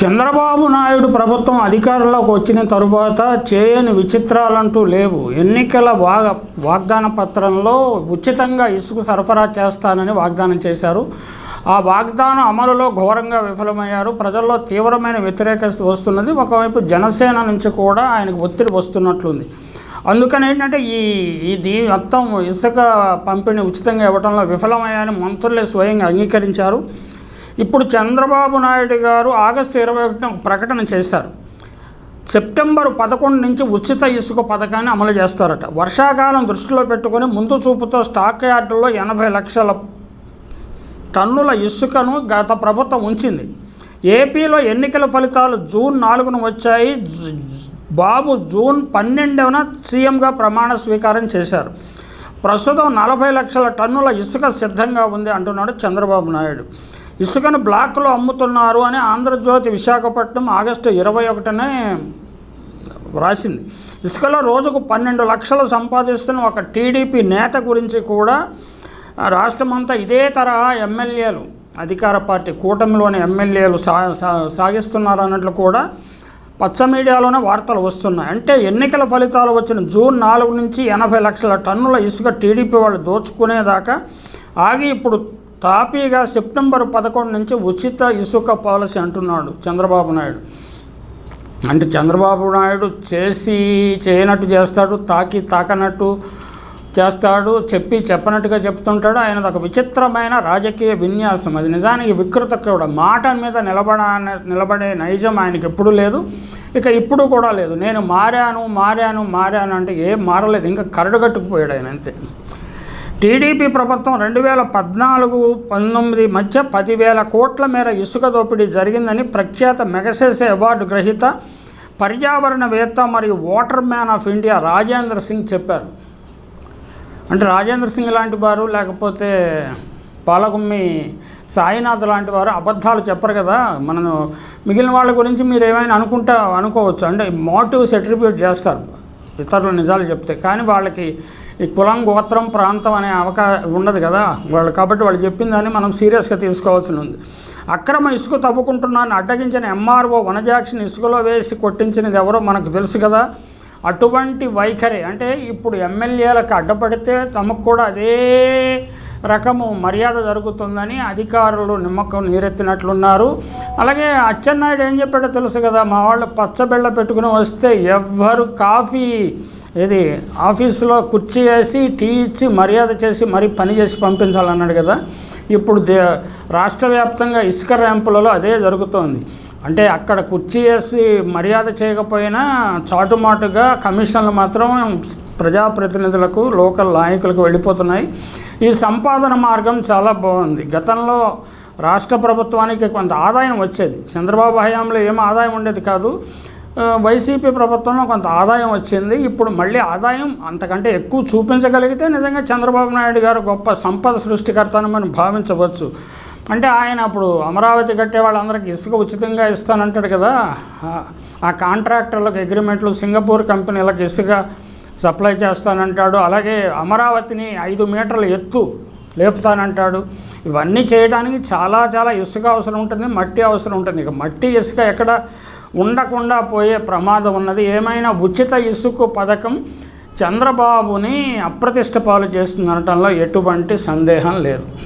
చంద్రబాబు నాయుడు ప్రభుత్వం అధికారంలోకి వచ్చిన తరువాత చేయని విచిత్రాలంటూ లేవు. ఎన్నికల వాగ వాగ్దాన పత్రంలో ఉచితంగా ఇసుక సరఫరా చేస్తానని వాగ్దానం చేశారు. ఆ వాగ్దానం అమలులో ఘోరంగా విఫలమయ్యారు. ప్రజల్లో తీవ్రమైన వ్యతిరేకత వస్తున్నది. ఒకవైపు జనసేన నుంచి కూడా ఆయనకు ఒత్తిడి వస్తున్నట్లుంది. అందుకని ఏంటంటే ఈ ఇది మొత్తం ఇసుక పంపిణీ ఉచితంగా ఇవ్వడంలో విఫలమయ్యాయని మంత్రులే స్వయంగా అంగీకరించారు. ఇప్పుడు చంద్రబాబు నాయుడు గారు ఆగస్టు ఇరవై ఒకటిన ప్రకటన చేశారు. సెప్టెంబర్ పదకొండు నుంచి ఉచిత ఇసుక పథకాన్ని అమలు చేస్తారట. వర్షాకాలం దృష్టిలో పెట్టుకొని ముందు చూపుతో స్టాక్ యార్డుల్లో ఎనభై లక్షల టన్నుల ఇసుకను గత ప్రభుత్వం ఉంచింది. ఏపీలో ఎన్నికల ఫలితాలు జూన్ నాలుగున వచ్చాయి. బాబు జూన్ పన్నెండవన సీఎంగా ప్రమాణ స్వీకారం చేశారు. ప్రస్తుతం నలభై లక్షల టన్నుల ఇసుక సిద్ధంగా ఉంది అంటున్నాడు చంద్రబాబు నాయుడు. ఇసుకను బ్లాక్లో అమ్ముతున్నారు అని ఆంధ్రజ్యోతి విశాఖపట్నం ఆగస్టు ఇరవై ఒకటినే రాసింది. ఇసుకలో రోజుకు పన్నెండు లక్షలు సంపాదిస్తున్న ఒక టీడీపీ నేత గురించి కూడా రాష్ట్రమంతా ఇదే తరహా ఎమ్మెల్యేలు అధికార పార్టీ కూటమిలోని ఎమ్మెల్యేలు సా సా- సాగిస్తున్నారు అన్నట్లు కూడా పచ్చ మీడియాలోనే వార్తలు వస్తున్నాయి. అంటే ఎన్నికల ఫలితాలు వచ్చిన జూన్ నాలుగు నుంచి ఎనభై లక్షల టన్నుల ఇసుక టీడీపీ వాళ్ళు దోచుకునేదాకా ఆగి ఇప్పుడు తాపీగా సెప్టెంబర్ పదకొండు నుంచి ఉచిత ఇసుక పాలసీ అంటున్నాడు చంద్రబాబు నాయుడు. అంటే చంద్రబాబు నాయుడు చేసి చేయనట్టు చేస్తాడు తాకి తాకనట్టు చేస్తాడు చెప్పి చెప్పనట్టుగా చెప్తుంటాడు. ఆయన ఒక విచిత్రమైన రాజకీయ విన్యాసం. అది నిజానికి వికృత కూడా. మాట మీద నిలబడ నిలబడే నైజం ఆయనకి ఎప్పుడూ లేదు. ఇక ఇప్పుడు కూడా లేదు. నేను మారాను మారాను మారాను అంటే ఏం మారలేదు. ఇంకా కరడుగట్టుకుపోయాడు ఆయన అంతే. టీడీపీ ప్రభుత్వం రెండు వేల పద్నాలుగు పంతొమ్మిది మధ్య పదివేల కోట్ల మేర ఇసుక దోపిడీ జరిగిందని ప్రఖ్యాత మెగసేసే అవార్డు గ్రహీత పర్యావరణవేత్త మరియు water man of India Rajendra Singh చెప్పారు. అంటే రాజేంద్ర సింగ్ లాంటి వారు లేకపోతే పాలగుమ్మి సాయినాథ్ లాంటి వారు అబద్ధాలు చెప్పరు కదా. మనం మిగిలిన వాళ్ళ గురించి మీరు ఏమైనా అనుకుంటా అనుకోవచ్చు. అంటే మోటివ్స్ అట్రిబ్యూట్ చేస్తారు. ఇతరులు నిజాలు చెప్తే. కానీ వాళ్ళకి ఈ కులం గోత్రం ప్రాంతం అనే అవకా ఉండదు కదా. వాళ్ళు కాబట్టి వాళ్ళు చెప్పిందని మనం సీరియస్గా తీసుకోవాల్సి ఉంది. అక్రమ ఇసుక తవ్వుకుంటున్నాను అడ్డగించిన ఎంఆర్ఓ వనజాక్షిని ఇసుకలో వేసి కొట్టించినది ఎవరో మనకు తెలుసు కదా. అటువంటి వైఖరి. అంటే ఇప్పుడు ఎమ్మెల్యేలకు అడ్డపడితే తమకు కూడా అదే రకము మర్యాద జరుగుతుందని అధికారులు నిమ్మకం నీరెత్తినట్లున్నారు. అలాగే అచ్చెన్నాయుడు ఏం చెప్పాడో తెలుసు కదా. మా వాళ్ళు పచ్చబెళ్ళ పెట్టుకుని వస్తే ఎవ్వరు కాఫీ ఇది ఆఫీసులో కుర్చీ వేసి టీ ఇచ్చి మర్యాద చేసి మరీ పని చేసి పంపించాలన్నాడు కదా. ఇప్పుడు దే రాష్ట్ర వ్యాప్తంగా ఇసుక ర్యాంపులలో అదే జరుగుతోంది. అంటే అక్కడ కుర్చీ వేసి మర్యాద చేయకపోయినా చాటుమాటుగా కమిషన్లు మాత్రం ప్రజాప్రతినిధులకు లోకల్ నాయకులకు వెళ్ళిపోతున్నాయి. ఈ సంపాదన మార్గం చాలా బాగుంది. గతంలో రాష్ట్ర ప్రభుత్వానికి కొంత ఆదాయం వచ్చేది. చంద్రబాబు హయాంలో ఏం ఆదాయం ఉండేది కాదు. వైసీపీ ప్రభుత్వంలో కొంత ఆదాయం వచ్చింది. ఇప్పుడు మళ్ళీ ఆదాయం అంతకంటే ఎక్కువ చూపించగలిగితే నిజంగా చంద్రబాబు నాయుడు గారు గొప్ప సంపద సృష్టికర్త అని మనం భావించవచ్చు. అంటే ఆయన అప్పుడు అమరావతి కట్టే వాళ్ళందరికీ ఇసుక ఉచితంగా ఇస్తానంటాడు కదా. ఆ- కాంట్రాక్టర్లకు అగ్రిమెంట్లు సింగపూర్ కంపెనీలకు ఇసుక సప్లై చేస్తానంటాడు. అలాగే అమరావతిని ఐదు మీటర్ల ఎత్తు లేపుతానంటాడు. ఇవన్నీ చేయడానికి చాలా చాలా ఇసుక అవసరం ఉంటుంది మట్టి అవసరం ఉంటుంది. ఇక మట్టి ఇసుక ఎక్కడ ఉండకుండా పోయే ప్రమాదం ఉన్నది. ఏమైనా ఉచిత ఇసుక పథకం చంద్రబాబుని అప్రతిష్ట పాలు చేస్తుందనటంలో ఎటువంటి సందేహం లేదు.